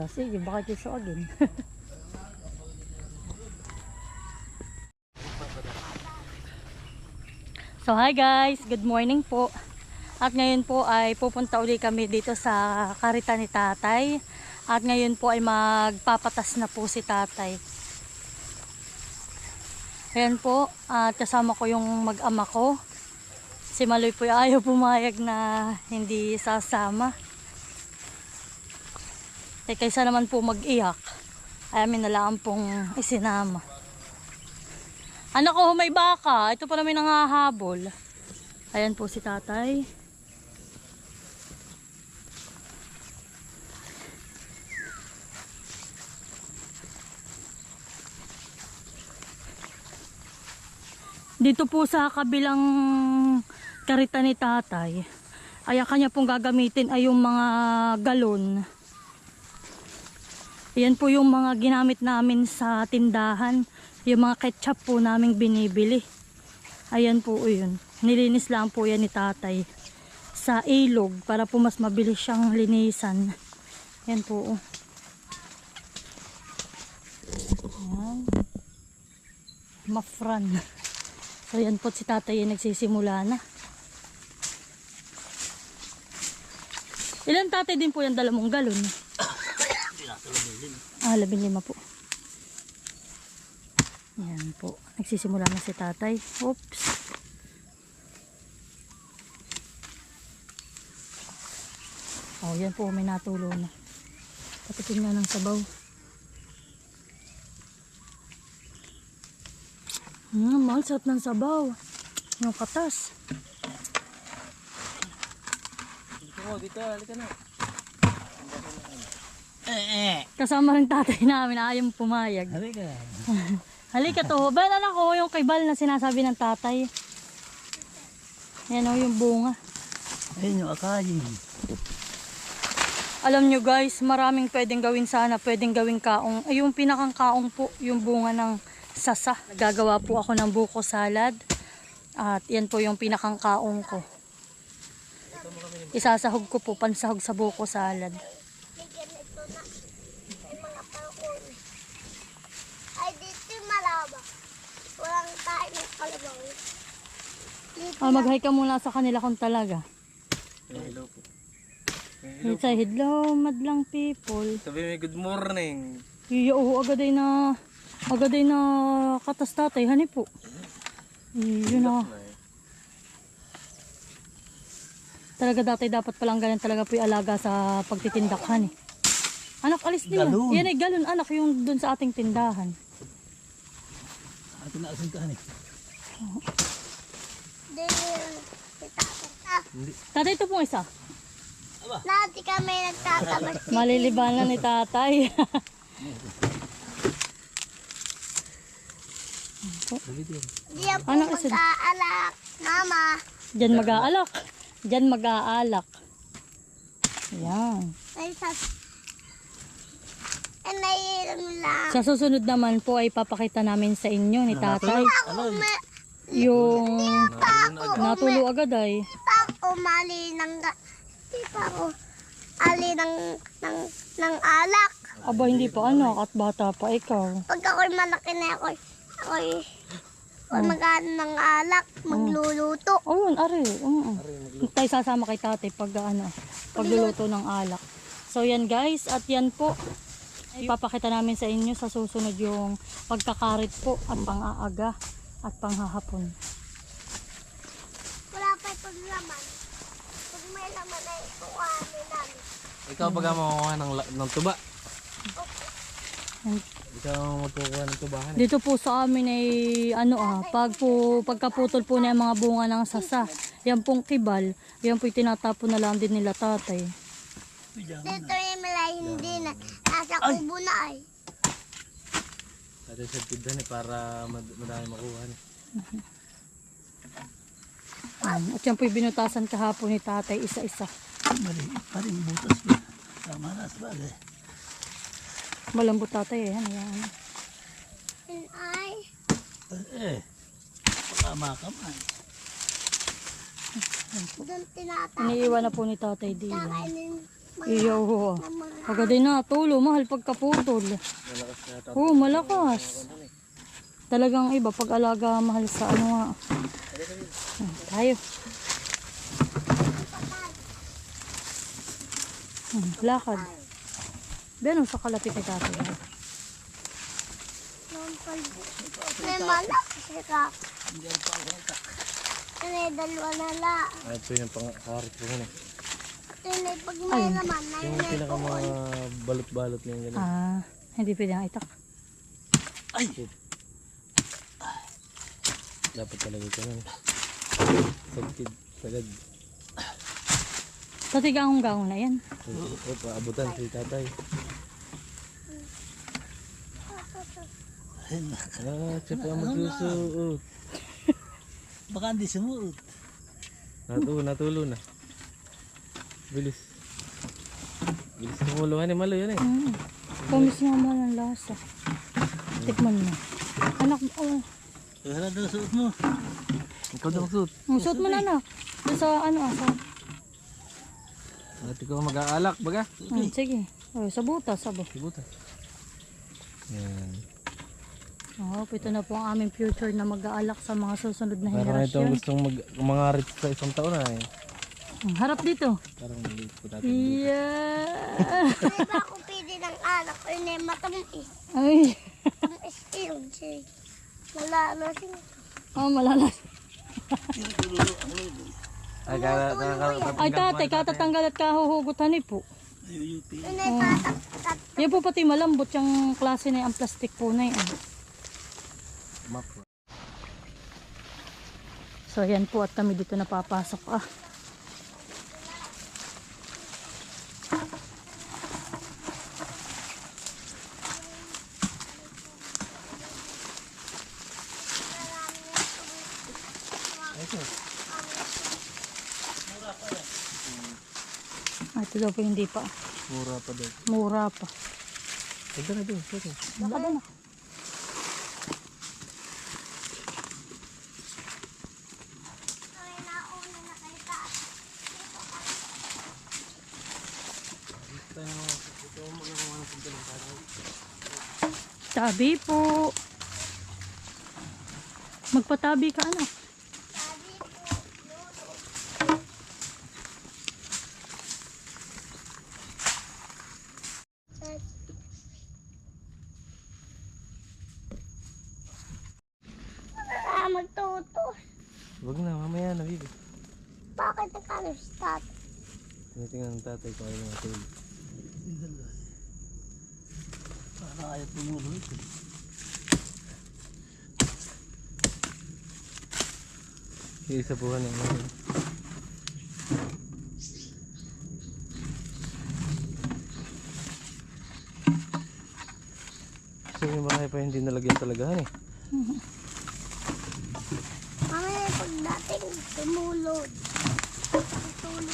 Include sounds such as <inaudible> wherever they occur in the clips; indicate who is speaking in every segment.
Speaker 1: Ala, sige, bakit yung suagin? <laughs> so, hi guys! Good morning po. At ngayon po ay pupunta uli kami dito sa karita ni tatay. At ngayon po ay magpapatas na po si tatay. Ayan po, at kasama ko yung mag-ama ko. Si Maloy po ay ayaw pumayag na hindi sasama. Eh kaysa naman po mag-iyak, ay amin na lang pong isinama. Anak ko, may baka. Ito pa namin nangahabol. Ayan po si tatay. Dito po sa kabilang karita ni tatay, ay kanya pong gagamitin ay yung mga galon. Yan po yung mga ginamit namin sa tindahan. Yung mga ketchup po naming binibili. Ayan po yun. Nilinis lang po yan ni tatay sa ilog para po mas mabilis siyang linisan. Yan po. Ayan. Mafran. So yan po si tatay yung nagsisimula na. Ilan tatay din po yung dala mong galon? Ah, labing lima po. Yan po. Nagsisimula na si tatay. Oops. Oh, yan po. May natulo na. Patikin nga ng sabaw. Hmm, mahal sarap ng sabaw. Yung katas.
Speaker 2: Dito mo, dito, halika na.
Speaker 1: Kasama rin tatay namin. Ayaw pumayag.
Speaker 2: Halika. <laughs>
Speaker 1: Halika to. Bal, anak ko, yung kay Bal na sinasabi ng tatay. Yan o, yung bunga.
Speaker 2: Ayun yung akayin.
Speaker 1: Alam nyo guys, maraming pwedeng gawin sana, pwedeng gawing kaong. Ay, yung pinakang kaong po, yung bunga ng sasa. Gagawa po ako ng buko salad. At yan po yung pinakang kaong ko. Isasahog ko po, pansahog sa buko salad.
Speaker 3: Ay, dito yung malaba. Walang kain ng kalabaw. Dito
Speaker 1: Ah, mag-hi ka muna sa kanila kung talaga.
Speaker 2: Hello po.
Speaker 1: It's a hello, madlang people.
Speaker 2: Sabi may good morning.
Speaker 1: Iyo, oo, agad ay na, agad ay na katas tatay, hani po. Iyo na. Talaga datay dapat palang ganyan talaga po yung alaga sa pagtitindak, hani. Anak, alis din yan.
Speaker 2: Galon.
Speaker 1: Yan ay galon, anak, yung dun sa ating tindahan.
Speaker 2: Atin na asin ka
Speaker 3: itatata.
Speaker 1: Tatay, ito pong isa.
Speaker 3: Lati kami nagtatabas.
Speaker 1: Malilibanan ni tatay.
Speaker 3: Di yan po
Speaker 1: Ano kasi?
Speaker 3: mag-aalak. Mama.
Speaker 1: Diyan mag-aalak. Diyan mag-aalak. Yan.
Speaker 3: Ay, sas... Ay, naiiram lang.
Speaker 1: Sa susunod naman po ay papakita namin sa inyo ni tatay.
Speaker 3: Ako, ma-
Speaker 1: Yung natulo agad ay.
Speaker 3: pa ako mali ng... ga- Di pa ako ali ng, ng, ng alak.
Speaker 1: Aba, hindi pa anak at bata pa ikaw.
Speaker 3: Pag ako'y malaki na ako'y... Ako'y... Ako'y mag-ano ng alak. Magluluto.
Speaker 1: Oh, yun, ari. Um, Tayo sasama kay tatay pag ano, pagluluto ng alak. So yan guys, at yan po. Ipapakita namin sa inyo sa susunod yung pagkakarit po at pang-aaga at panghahapon.
Speaker 3: Wala pa itong laman. Pag may laman ay kukuhanin namin.
Speaker 2: Ikaw pag makuha ng, ng tuba.
Speaker 1: Yan.
Speaker 2: Ikaw ang magkukuha ng tubahan.
Speaker 1: Dito po sa amin ay ano ah, pag po, pagkaputol po na yung mga bunga ng sasa, yan pong kibal, yan po tinatapon na lang din nila tatay.
Speaker 3: Dito yung malay hindi na. Nasa kubo na ay.
Speaker 2: Atin sa tindahan eh, para mad- madami makuha ni.
Speaker 1: Um, at yan po yung binutasan kahapon ni tatay isa-isa.
Speaker 4: Maliit pa rin butas ba? Tama na sa bagay.
Speaker 1: Malambot tatay eh. Ano yan?
Speaker 3: Yun ay.
Speaker 4: Eh, baka makamay.
Speaker 3: Doon tinatapon.
Speaker 1: Iniiwan na po ni tatay dito.
Speaker 3: Kakainin.
Speaker 1: Iyaw ho. Pagaday na, tulo, mahal pagkaputol.
Speaker 2: Malakas.
Speaker 1: Oo, malakas. Talagang iba, pag alaga, mahal sa ano nga. Ah, tayo. Hmm, lakad. Benon sa kalapit ni tatay.
Speaker 3: May malak si kap. Hindi ang. May dalawa na la.
Speaker 2: Ah, ito yung pang-arit po nga.
Speaker 3: Tinay, pag may
Speaker 2: Ayun.
Speaker 3: laman,
Speaker 2: may Yung balot-balot na yung ganun.
Speaker 1: Ah, hindi pwede ang itak.
Speaker 4: Ay!
Speaker 2: Dapat talaga ito nun. Sagtid, sagad.
Speaker 1: Tati gahong-gahong na yan.
Speaker 2: Ay, paabutan si tatay. Ah, tsaka matuso.
Speaker 4: Baka hindi sumuot.
Speaker 2: Natulo, natulo na. Bilis. Bilis ng kumulohan eh. Malo yun eh.
Speaker 1: Mm. Pumis nga mo ng lasa. Tikman mo. Anak, oh.
Speaker 4: Kaya na suot mo.
Speaker 2: Ikaw daw suot.
Speaker 1: Mm, suot mo na anak. Sa ano ah, asa.
Speaker 2: Ate ko mag-aalak baga.
Speaker 1: Mm, sige. Oh, sa butas, sabo.
Speaker 2: Sa butas. Yan.
Speaker 1: Oh, ito na po ang aming future na mag-aalak sa mga susunod na
Speaker 2: henerasyon. Parang
Speaker 1: ito
Speaker 2: gustong mag mangarit sa isang taon na eh.
Speaker 1: Ang harap dito.
Speaker 2: Parang maliit ko dati.
Speaker 1: Yeah.
Speaker 3: Hindi ba ako pili ng alak o hindi matamis?
Speaker 1: Ay.
Speaker 3: Matamis ilog siya. Malalas yun.
Speaker 1: Oh, malalas.
Speaker 2: Ay, kala, kala, kala,
Speaker 1: Ay tatay, katatanggal at kahuhugot hanip eh po.
Speaker 3: Ano Ay, oh.
Speaker 1: Yan po pati malambot yung klase na yung plastic po na yan. So yan po at kami dito napapasok ah. Ito daw po hindi pa.
Speaker 2: Mura pa daw.
Speaker 1: Mura pa.
Speaker 2: Ito na doon. Ito.
Speaker 1: Baka
Speaker 3: doon ano? na.
Speaker 1: Tabi po. Magpatabi ka
Speaker 3: anak.
Speaker 2: Huwag na, mamaya na, baby.
Speaker 3: Bakit ang color si tatay?
Speaker 2: Tinitingnan ng tatay ko ano ayaw matulog.
Speaker 4: Para ayaw tumulog.
Speaker 2: Eh. Isa buwan na ngayon. So yung mga pa hindi nalagyan talaga, eh. <laughs>
Speaker 3: tulog. Tulog.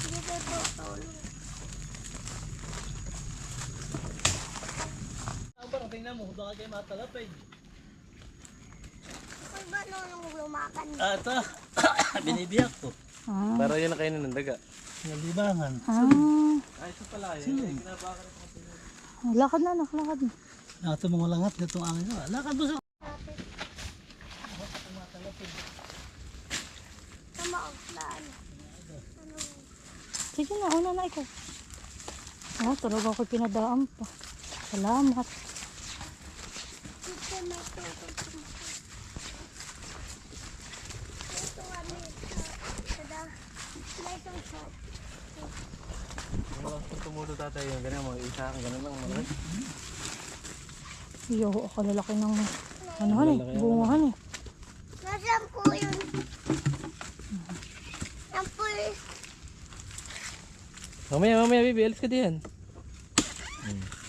Speaker 3: Sige na po, tulog. Ang
Speaker 4: parang tingnan mo, baka kayo matalap
Speaker 3: eh. Ay ba nung lumakan?
Speaker 4: Ata, <coughs> binibiyak ko.
Speaker 1: Ah.
Speaker 2: Para yun na kayo ng daga.
Speaker 4: Nalibangan.
Speaker 1: Ah.
Speaker 2: Ay, ito pala yun. Sige.
Speaker 1: Lakad na, naklakad na.
Speaker 4: Nakatumang walangat na itong angin. Lakad mo sa
Speaker 1: Sige na, una na ikaw. Ah, tulog ako pinadaan pa. Salamat.
Speaker 2: Tumulo tatay yung ganyan mo, isa ang ganun lang mga.
Speaker 1: Iyo, ako lalaki ng ano, ano, bungahan eh.
Speaker 3: Nasaan po yun?
Speaker 2: Mamaya, mamaya, baby. Alis ka diyan. Hmm. <laughs>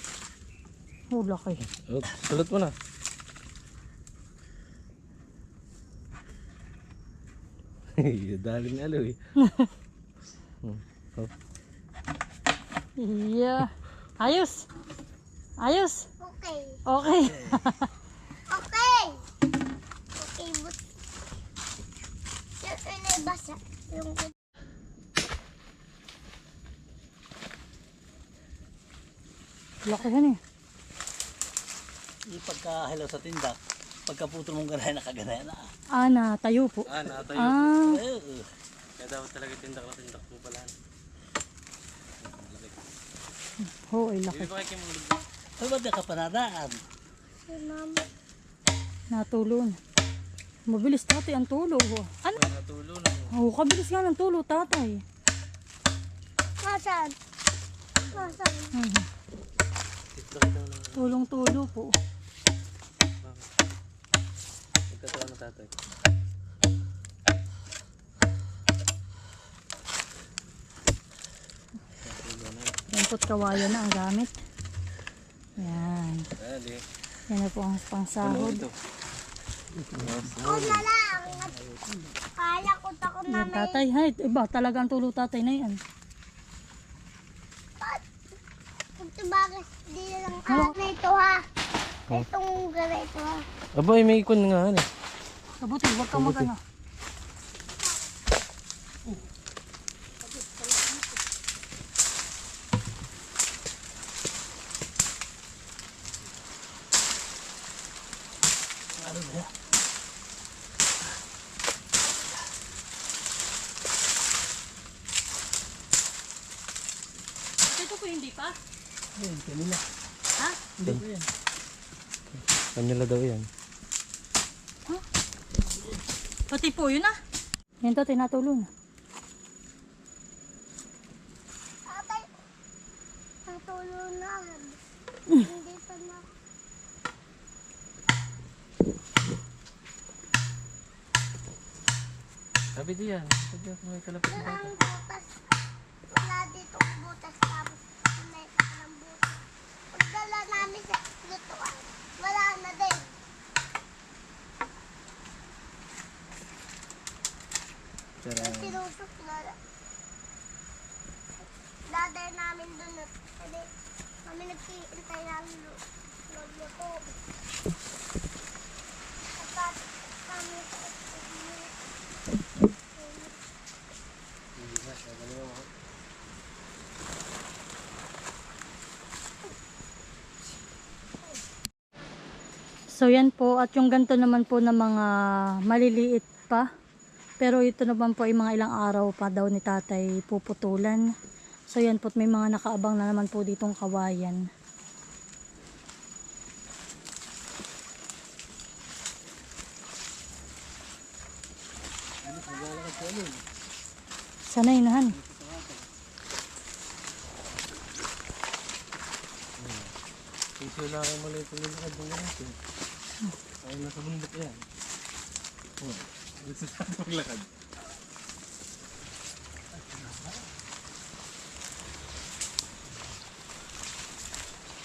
Speaker 2: <laughs>
Speaker 1: hmm oh, laki.
Speaker 2: Oh, Salot mo na. Dali ni Alo
Speaker 1: Yeah. Ayos. Ayos.
Speaker 3: Okay.
Speaker 1: Okay. <laughs>
Speaker 3: okay. Okay, but... Yung
Speaker 2: ano basa?
Speaker 1: Laki yan eh.
Speaker 4: Yung pagka-hello sa tinda, pagka-putol mong ganay, nakaganay na.
Speaker 1: Ah, na tayo po.
Speaker 2: Ah, natayo.
Speaker 1: Ah,
Speaker 4: Eh,
Speaker 2: Kaya dapat talaga tindak na tindak po pala.
Speaker 1: oo, ay laki.
Speaker 2: Hindi ko kayo kimulog.
Speaker 4: Ay, ba't di ka panadaan?
Speaker 3: Si mama.
Speaker 1: Natulon. Mabilis tatay ang tulo. oh. Ano?
Speaker 2: May natulo na.
Speaker 1: Oo, kabilis nga ng tulo tatay.
Speaker 3: Nasaan? Nasaan?
Speaker 1: Mhm. Tulong-tulo po.
Speaker 2: Nagkatawa na tatay.
Speaker 1: Yan po't kawayan na ang gamit. Yan.
Speaker 2: Dali.
Speaker 1: Yan na po ang pangsahod.
Speaker 2: Ito.
Speaker 3: Ako na lang. Kaya ko tako na
Speaker 1: Yan
Speaker 3: may
Speaker 1: tatay. Hay, iba talagang tulo tatay na yan.
Speaker 3: Ito bakit di lang ah, na ito ha.
Speaker 1: Oh.
Speaker 3: Itong ganito ha.
Speaker 2: Aba, may ikon nga ano.
Speaker 1: Kabuti, huwag kang magana.
Speaker 4: ano ba yan?
Speaker 1: Ito po hindi pa?
Speaker 4: Ayun, kanila.
Speaker 1: Ha?
Speaker 4: Hindi ko yan.
Speaker 2: Kanila daw yan.
Speaker 1: Pati po yun ah. Yan tatay, natulong.
Speaker 3: Tatay, natulog na. Hindi pa na.
Speaker 2: Sabi di yan. Sabi yan, may kalapit
Speaker 3: namin sa lutuan, wala na din. Yung sinusok na Daday namin dun at hindi kami nagkihintay namin lu- luluto. At kami sa
Speaker 1: So yan po, at yung ganito naman po na mga maliliit pa. Pero ito naman po ay mga ilang araw pa daw ni tatay puputulan. So yan po, may mga nakaabang na naman po ditong kawayan. Sanay na han.
Speaker 2: Piso lang ito nila kay bunga natin. Ay, nasa bundok yan. Oh, gusto sa paglakad. <laughs>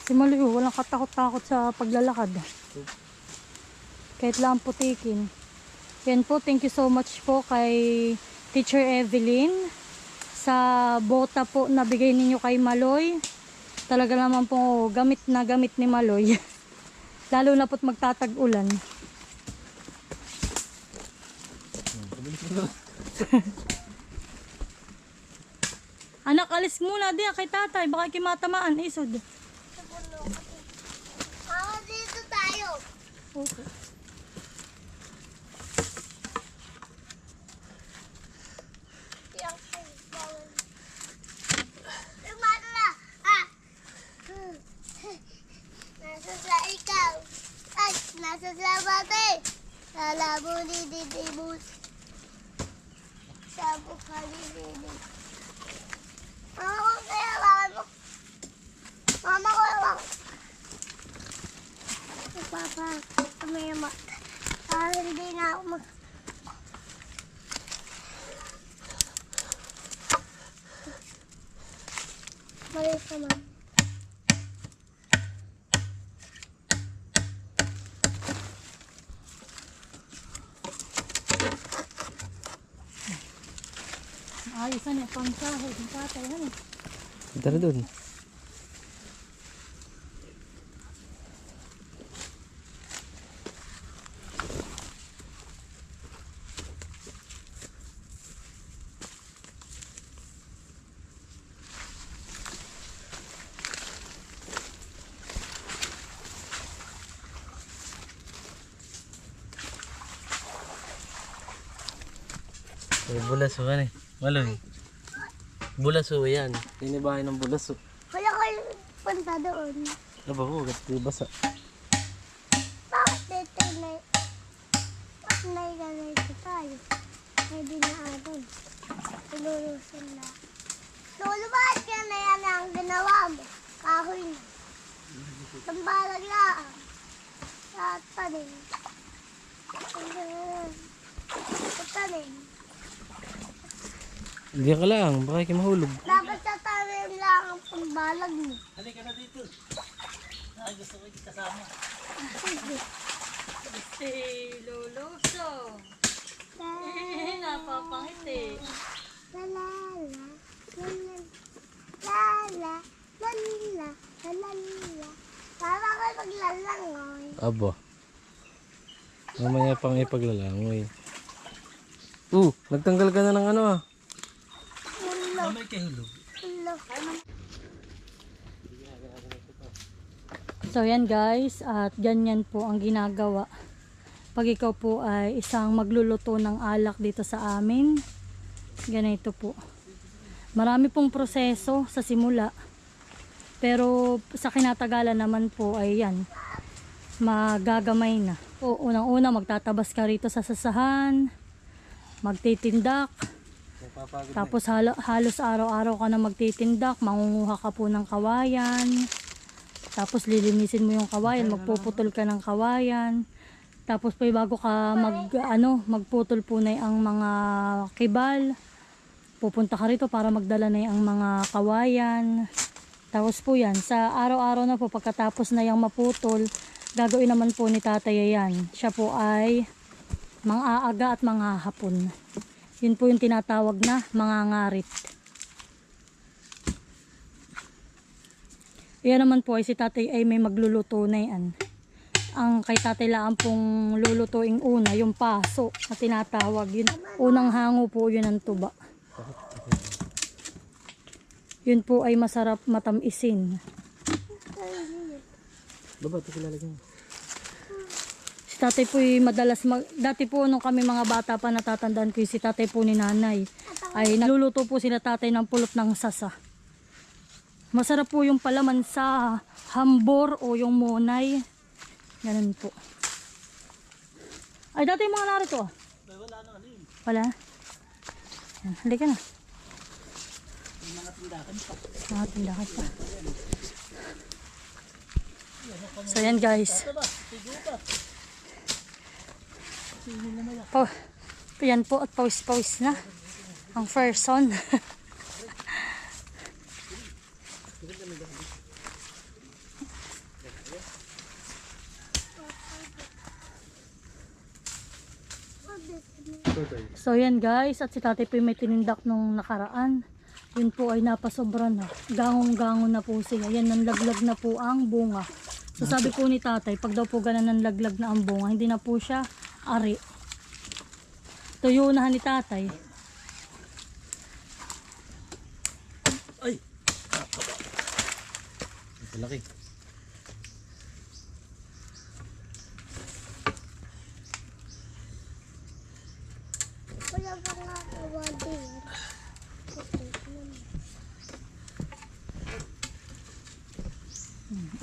Speaker 1: Si Maliw, walang katakot-takot sa paglalakad. Kahit lang putikin. Yan po, thank you so much po kay Teacher Evelyn sa bota po na bigay ninyo kay Maloy. Talaga naman po gamit na gamit ni Maloy. <laughs> Lalo na po't magtatag-ulan. <laughs> Anak, alis muna din kay tatay. Baka kimatamaan. Isod.
Speaker 3: Mama, dito tayo. Yung bawal. Lumano na. Ah. Nasa sa ikaw. Ay, nasa sa bate. Lalabo ni Didibus. Sabo ka ni Didi. Mama ko kaya bakit mo? Mama ko lang. Papa, may ma. Ah, hindi na ako mag... Malis naman.
Speaker 1: Ayo sana pangsa hai kita tai hai.
Speaker 2: Kita dah dun. Boleh suka ni. Maloy. Bulaso yan. Tinibahay ng bulaso.
Speaker 3: Wala kayo punta doon.
Speaker 2: Ano ba po? Gat basa.
Speaker 3: Bakit dito na... Bakit na ganito tayo? May dinaanan. Ilulusan na. Lolo, bakit yan na yan ang ginawa mo? Kahoy na. Tambalag lang. Lahat pa rin. Ito rin.
Speaker 2: Hindi ka lang. Baka kayo mahulog.
Speaker 3: Dapat sa tanim lang ang pambalag mo.
Speaker 4: Halika na dito. Ay, gusto ko kasama.
Speaker 3: Sige.
Speaker 1: Si Luluso. Napapangiti.
Speaker 3: La la la. La la. La la. La la. La la la. Para ko maglalangoy.
Speaker 2: Abo. Mamaya pang ipaglalangoy. Uh, nagtanggal ka na ng ano ah.
Speaker 3: Ulo.
Speaker 4: May kahulog.
Speaker 3: Ulo.
Speaker 1: So yan guys, at ganyan po ang ginagawa. Pag ikaw po ay isang magluluto ng alak dito sa amin, ganito po. Marami pong proseso sa simula. Pero sa kinatagalan naman po ay yan, magagamay na. O unang-una magtatabas ka rito sa sasahan, magtitindak, Tapos halo- halos araw-araw ka na magtitindak, mangunguha ka po ng kawayan. Tapos lilinisin mo yung kawayan, magpuputol ka ng kawayan. Tapos po bago ka mag ano, magputol po na ang mga kibal. Pupunta ka rito para magdala na ang mga kawayan. Tapos po yan, sa araw-araw na po pagkatapos na yung maputol, gagawin naman po ni tatay yan. Siya po ay mga aaga at mga hapon. Yun po yung tinatawag na mga ngarit. Yan naman po ay si tatay ay may magluluto na yan. Ang kay tatay lang pong lulutuing una, yung paso na tinatawag. Yun, unang hango po yun ang tuba. Yun po ay masarap matamisin.
Speaker 2: Baba, ito sila lagyan.
Speaker 1: Si tatay po madalas mag... Dati po nung kami mga bata pa natatandaan ko si tatay po ni nanay. Ay nagluluto po sila tatay ng pulot ng sasa. Masarap po yung palaman sa hambor o yung monay. Ganun po. Ay dati mga narito. ah.
Speaker 4: Wala na yun.
Speaker 1: Wala. Halika na.
Speaker 4: Mga tindakan pa.
Speaker 1: Mga tindahan pa. So yan guys.
Speaker 4: Ito ba? Sigo pa.
Speaker 1: Po, yan po at pawis-pawis na. Ang person. so yan guys, at si tatay po may tinindak nung nakaraan. Yun po ay napasobra na. Gangong-gango na po sila. Yan, nanlaglag na po ang bunga. So sabi po ni tatay, pag daw po ganun nanlaglag na ang bunga, hindi na po siya ari. Tuyo na ni tatay.
Speaker 4: Ay!
Speaker 2: Ito laki.
Speaker 3: Wala pa nga kawali.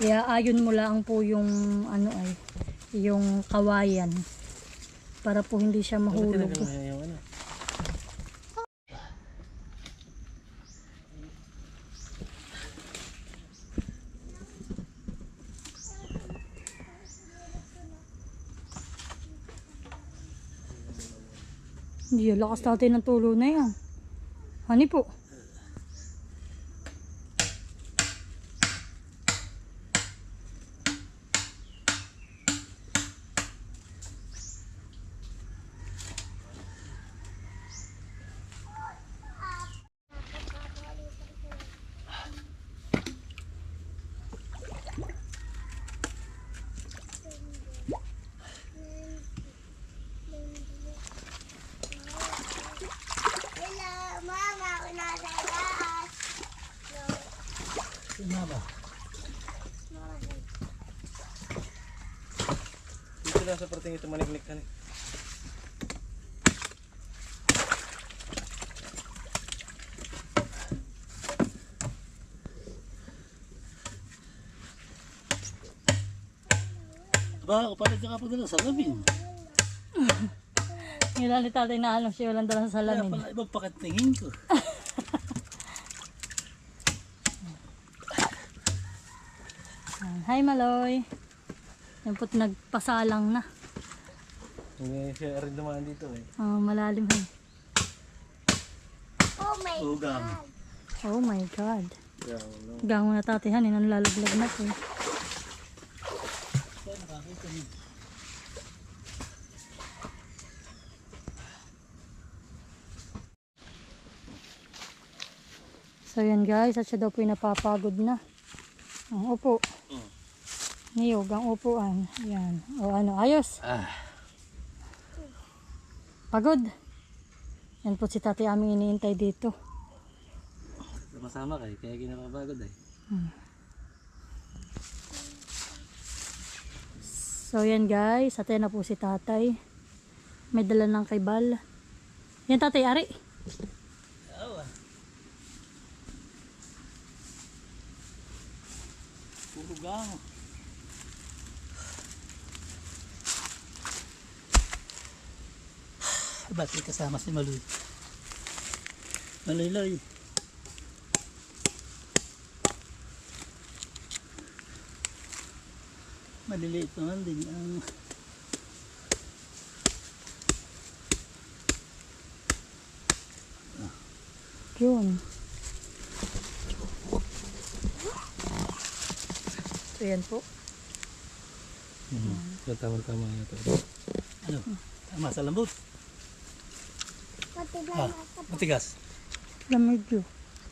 Speaker 1: Iaayon mo lang po yung ano ay yung kawayan para po hindi siya
Speaker 2: Ano
Speaker 1: mahulog.
Speaker 2: ano?
Speaker 1: Hindi lakas natin ng tulo na yan. Hani po.
Speaker 2: lang sa parting ito maniklik ka Ba,
Speaker 4: diba, kapalit na kapag dala sa lamin. <laughs>
Speaker 1: Ngayon ni tatay na alam siya walang dala sa
Speaker 4: Kaya
Speaker 1: salamin.
Speaker 4: pala iba pakatingin ko. <laughs>
Speaker 1: Hi Maloy. Yan po't nagpasalang na.
Speaker 2: Hindi siya rin dumaan dito eh.
Speaker 1: Oh, malalim eh.
Speaker 3: Oh my
Speaker 4: Ugang.
Speaker 3: God.
Speaker 1: Oh my God. Gang na tatihan, yun ang lalaglag na po.
Speaker 4: Niyo.
Speaker 1: So yan guys, at siya daw po napapagod na. Ang upo.
Speaker 4: Oh.
Speaker 1: Niyog ang upuan. Yan. O ano, ayos.
Speaker 4: Ah.
Speaker 1: Pagod. Yan po si tatay aming iniintay dito.
Speaker 4: Sama-sama kayo, kaya ginapapagod eh.
Speaker 1: So yan guys, atay na po si tatay. May dala ng kay Bal. Yan tatay, ari.
Speaker 4: Oo ah. Ugang. Ba't may kasama si Maloy? Maloy Loy. Maliliit naman din ang
Speaker 1: Yun. So yan po.
Speaker 2: Kaya tama-tama nga ito.
Speaker 4: ano, tama sa lambot. Ah,
Speaker 3: ako.
Speaker 4: matigas.
Speaker 1: Lamig yun.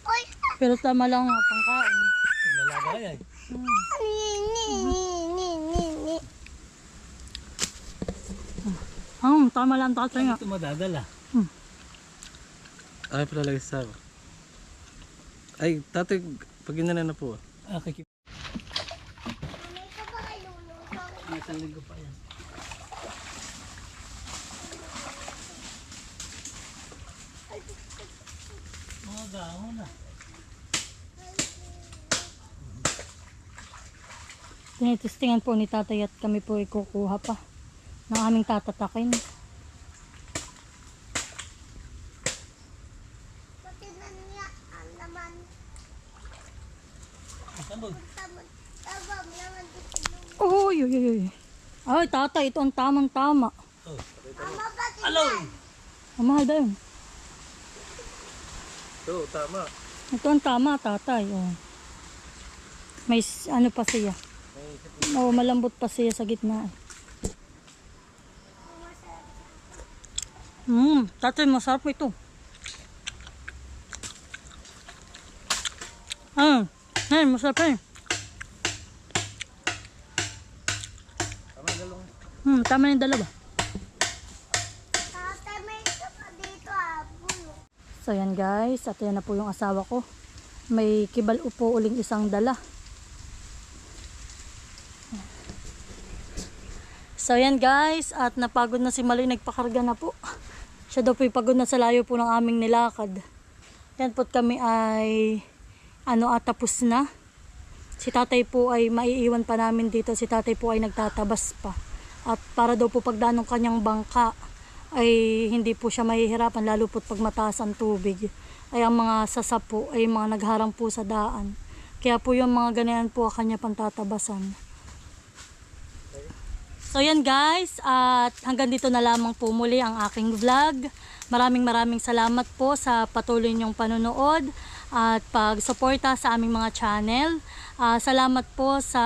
Speaker 3: Oy!
Speaker 1: Pero tama lang nga pangkain.
Speaker 4: Pag nalaga yan.
Speaker 1: Hmm.
Speaker 3: Ni, ni, ni, ni, ni, ni.
Speaker 1: Hmm, tama lang tatay nga.
Speaker 4: Ito madadala.
Speaker 2: Ay, palalagay sa sako. Ay, tatay, pag ginana na po ah.
Speaker 4: Ah, kikip.
Speaker 3: May ka ba kay Lulu?
Speaker 4: Ang isang linggo pa yan. Mga gahon na.
Speaker 1: Tinitestingan po ni tatay at kami po ay kukuha pa ng aming tatatakin. Uy, uy, uy. Ay, tatay, ito ang tamang tama.
Speaker 4: Oh.
Speaker 1: Ang mahal ba yun?
Speaker 2: Ito, tama.
Speaker 1: Ito ang tama, tatay. Oh. May ano pa siya. Oo, malambot pa siya sa gitna. Hmm, tatay, masarap ito. Ah, ay, masarap eh.
Speaker 2: Tama, galong.
Speaker 1: Hmm, tama yung dalawa.
Speaker 3: Tatay, may ka pa dito ah. Bulo.
Speaker 1: So yan guys, at yan na po yung asawa ko. May kibal upo uling isang dala. So yan guys, at napagod na si Maloy, nagpakarga na po. Siya daw po pagod na sa layo po ng aming nilakad. Yan po kami ay ano at tapos na. Si tatay po ay maiiwan pa namin dito. Si tatay po ay nagtatabas pa. At para daw po pagdaan ng kanyang bangka ay hindi po siya mahihirapan lalo po pag mataas ang tubig. Ay ang mga sasa po ay mga nagharang po sa daan. Kaya po yung mga ganyan po kanya pantatabasan. So yan guys, at hanggang dito na lamang po muli ang aking vlog. Maraming maraming salamat po sa patuloy niyong panonood at pagsuporta sa aming mga channel. Ah, salamat po sa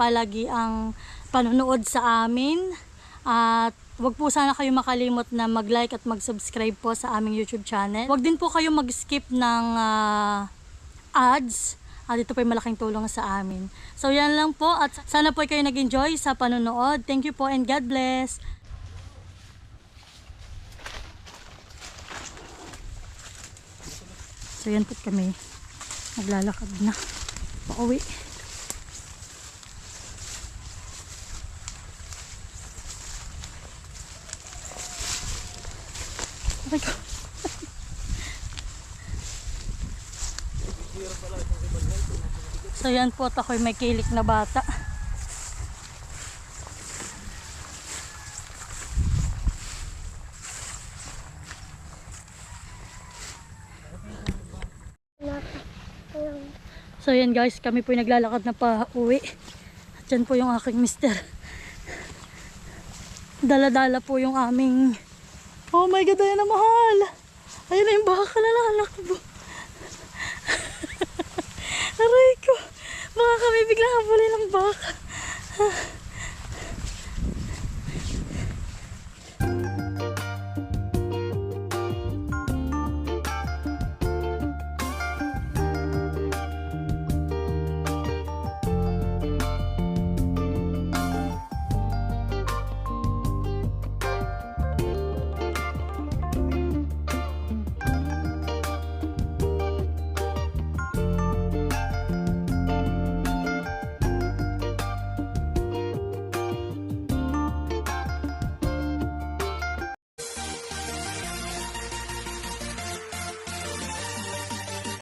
Speaker 1: palagi ang panonood sa amin. At wag po sana kayo makalimot na mag-like at mag-subscribe po sa aming YouTube channel. Wag din po kayo mag-skip ng ah, ads. At ito po ay malaking tulong sa amin. So yan lang po at sana po kayo nag-enjoy sa panonood. Thank you po and God bless. So yan po kami. Naglalakad na. Pauwi. So yan po at ako'y may kilik na bata. So yan guys, kami po'y naglalakad na pa uwi. At yan po yung aking mister. Dala-dala po yung aming... Oh my god, ayan na mahal! Ayan na yung baka na lang, Aray ko! Baka kami biglang habulin ng baka.